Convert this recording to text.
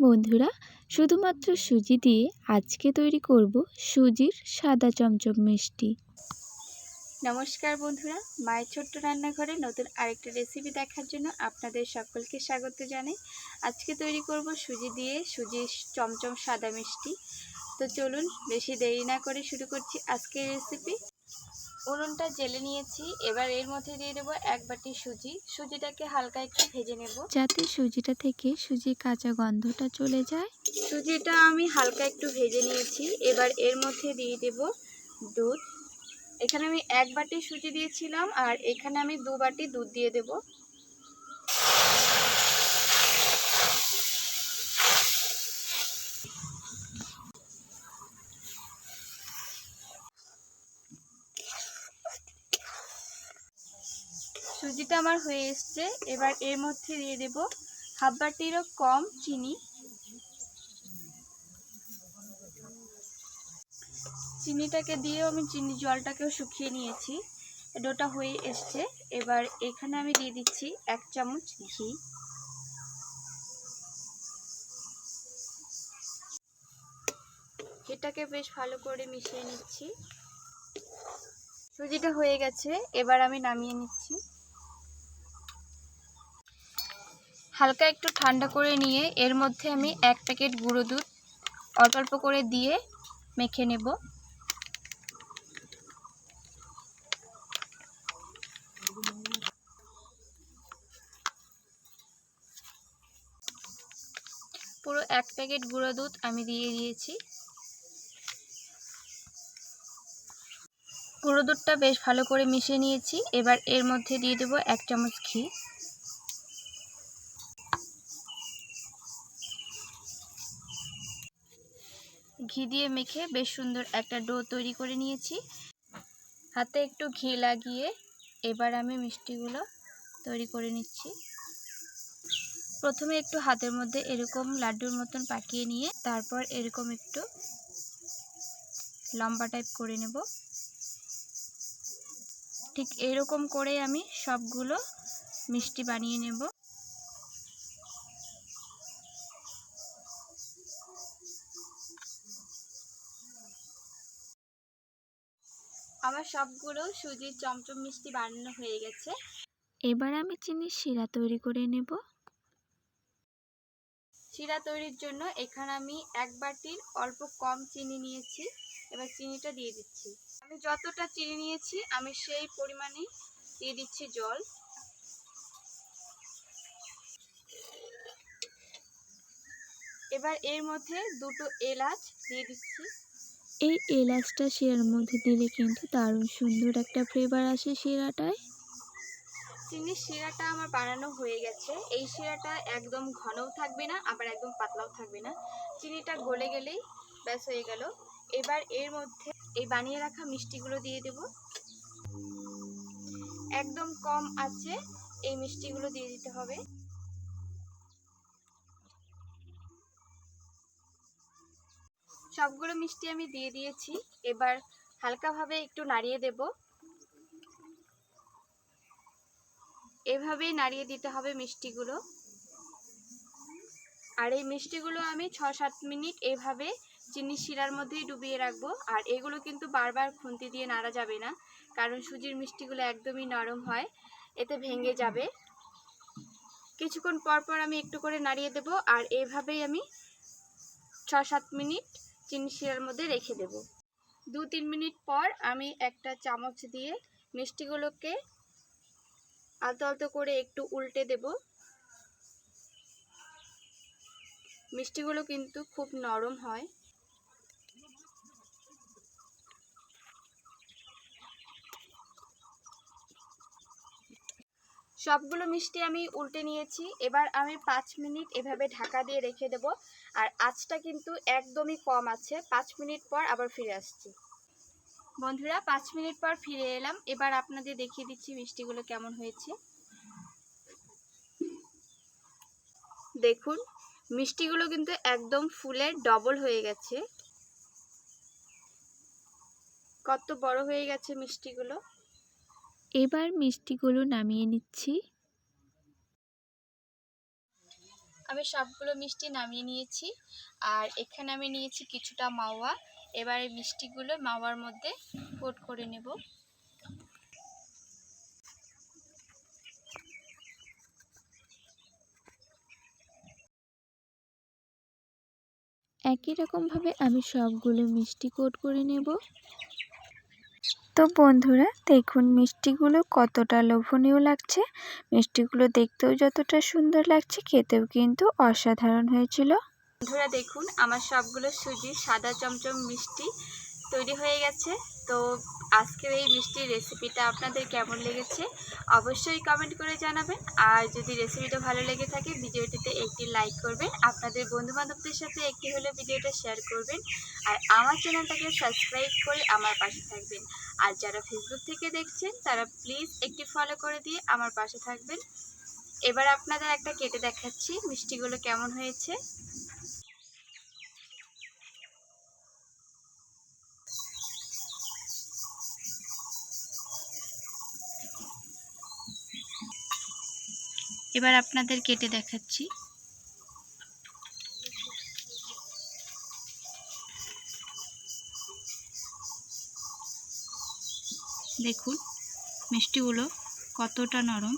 বন্ধুরা, শুধুমাত্র সুজি দিয়ে আজকে তৈরি করব সুজির সাদা চমচম মিষ্টি। নমস্কার বন্ধুরা, মায়ের ছোট্ট রান্নাঘরে নতুন আরেকটা রেসিপি দেখার জন্য আপনাদের সকলকে স্বাগত জানাই। আজকে তৈরি করব সুজি দিয়ে সুজির চমচম সাদা মিষ্টি। তো চলুন, বেশি দেরি না করে শুরু করছি আজকের রেসিপি। উনুনটা জেলে নিয়েছি। এবার এর মধ্যে দিয়ে দেবো এক বাটি সুজি। সুজিটাকে হালকা একটু ভেজে নেব। যাতে সুজিটা থেকে সুজি কাঁচা গন্ধটা চলে যায়। সুজিটা আমি হালকা একটু ভেজে নিয়েছি। এবার এর মধ্যে দিয়ে দেব দুধ। এখানে আমি এক বাটি সুজি দিয়েছিলাম আর এখানে আমি দু বাটি দুধ দিয়ে দেব। সুজিটা আমার হয়ে এসছে। এবার এর মধ্যে দিয়ে দেব হাফ বাটিরও কম চিনি। চিনিটাকে দিয়েও আমি চিনি জলটাকেও শুকিয়ে নিয়েছি। ডোটা হয়ে এসছে। এবার এখানে আমি দিয়ে দিচ্ছি এক চামচ ঘি। ঘিটাকে বেশ ভালো করে মিশিয়ে নিচ্ছি। সুজিটা হয়ে গেছে। এবার আমি নামিয়ে নিচ্ছি। হালকা একটু ঠান্ডা করে নিয়ে এর মধ্যে আমি এক প্যাকেট গুঁড়ো দুধ অল্প অল্প করে দিয়ে মেখে নেব। পুরো এক প্যাকেট গুঁড়ো দুধ আমি দিয়ে দিয়েছি। গুঁড়ো দুধটা বেশ ভালো করে মিশিয়ে নিয়েছি। এবার এর মধ্যে দিয়ে দেবো এক চামচ ঘি। ঘি দিয়ে মেখে বেশ সুন্দর একটা ডো তৈরি করে নিয়েছি। হাতে একটু ঘি লাগিয়ে এবার আমি মিষ্টিগুলো তৈরি করে নিচ্ছি। প্রথমে একটু হাতের মধ্যে এরকম লাড্ডুর মতন পাকিয়ে নিয়ে তারপর এরকম একটু লম্বা টাইপ করে নেব। ঠিক এরকম করে আমি সবগুলো মিষ্টি বানিয়ে নেব। আমার সবগুলো সুজির চমচম মিষ্টি বানানো হয়ে গেছে। এবার আমি চিনির শিরা তৈরি করে নেব। শিরা তৈরির জন্য এখানে আমি এক বাটির অল্প কম চিনি নিয়েছি। এবার চিনিটা দিয়ে দিচ্ছি। আমি যতটা চিনি নিয়েছি আমি সেই পরিমাণে দিয়ে দিচ্ছি জল। এবার এর মধ্যে দুটো এলাচ দিয়ে দিচ্ছি। এই এলাচটা শিরার মধ্যে দিলে কিন্তু দারুণ সুন্দর একটা ফ্লেভার আসে শিরাটায়। চিনির শিরাটা আমার বানানো হয়ে গেছে। এই শিরাটা একদম ঘনও থাকবে না, আবার একদম পাতলাও থাকবে না। চিনিটা গলে গেলেই ব্যাস হয়ে গেল। এবার এর মধ্যে এই বানিয়ে রাখা মিষ্টিগুলো দিয়ে দেব। একদম কম আছে, এই মিষ্টিগুলো দিয়ে দিতে হবে। সবগুলো মিষ্টি আমি দিয়ে দিয়েছি। এবার হালকাভাবে একটু নাড়িয়ে দেব। এভাবেই নাড়িয়ে দিতে হবে মিষ্টিগুলো। আর এই মিষ্টিগুলো আমি ছ সাত মিনিট এভাবে চিনি শিরার মধ্যেই ডুবিয়ে রাখব। আর এগুলো কিন্তু বারবার খুন্তি দিয়ে নাড়া যাবে না, কারণ সুজির মিষ্টিগুলো একদমই নরম হয়, এতে ভেঙে যাবে। কিছুক্ষণ পর পর আমি একটু করে নাড়িয়ে দেব, আর এভাবেই আমি ছ সাত মিনিট চিনি শিরার মধ্যে রেখে দেব। দু তিন মিনিট পর আমি একটা চামচ দিয়ে মিষ্টিগুলোকে আলতো আলতো করে একটু উল্টে দেব। মিষ্টিগুলো কিন্তু খুব নরম হয়। সবগুলো মিষ্টি আমি উল্টে নিয়েছি। এবার আমি পাঁচ মিনিট এভাবে ঢাকা দিয়ে রেখে দেব। আর আঁচটা কিন্তু একদমই কম আছে। পাঁচ মিনিট পর আবার ফিরে আসছি। বন্ধুরা, পাঁচ মিনিট পর ফিরে এলাম। এবার আপনাদের দেখিয়ে দিচ্ছি মিষ্টিগুলো কেমন হয়েছে। দেখুন, মিষ্টিগুলো কিন্তু একদম ফুলের ডবল হয়ে গেছে। কত বড় হয়ে গেছে মিষ্টিগুলো। এবার মিষ্টিগুলো নামিয়ে নিচ্ছি। আমি সবগুলো মিষ্টি নামিয়ে নিয়েছি। আর এখানে আমি নিয়েছি কিছুটা মাওয়া। এবার এই মিষ্টিগুলো মাওয়ার মধ্যে কোট করে নেব। একই রকমভাবে আমি সবগুলো মিষ্টি কোট করে নেব। তো বন্ধুরা, দেখুন মিষ্টিগুলো কতটা লোভনীয় লাগছে। মিষ্টিগুলো দেখতেও যতটা সুন্দর লাগছে, খেতেও কিন্তু অসাধারণ হয়েছিল। বন্ধুরা, দেখুন, আমার সবগুলো সুজি সাদা চমচম মিষ্টি তৈরি হয়ে গেছে। তো আজকের এই মিষ্টির রেসিপিটা আপনাদের কেমন লেগেছে অবশ্যই কমেন্ট করে জানাবেন। আর যদি রেসিপিটা ভালো লেগে থাকে, ভিডিওটিতে একটি লাইক করবেন। আপনাদের বন্ধুবান্ধবদের সাথে একটি হলে ভিডিওটা শেয়ার করবেন। আর আমার চ্যানেলটাকে সাবস্ক্রাইব করে আমার পাশে থাকবেন। আর যারা ফেসবুক থেকে দেখছেন, তারা প্লিজ একটি ফলো করে দিয়ে আমার পাশে থাকবেন। এবার আপনাদের একটা কেটে দেখাচ্ছি মিষ্টিগুলো কেমন হয়েছে। এবার আপনাদের কেটে দেখাচ্ছি। দেখুন মিষ্টিগুলো কতটা নরম।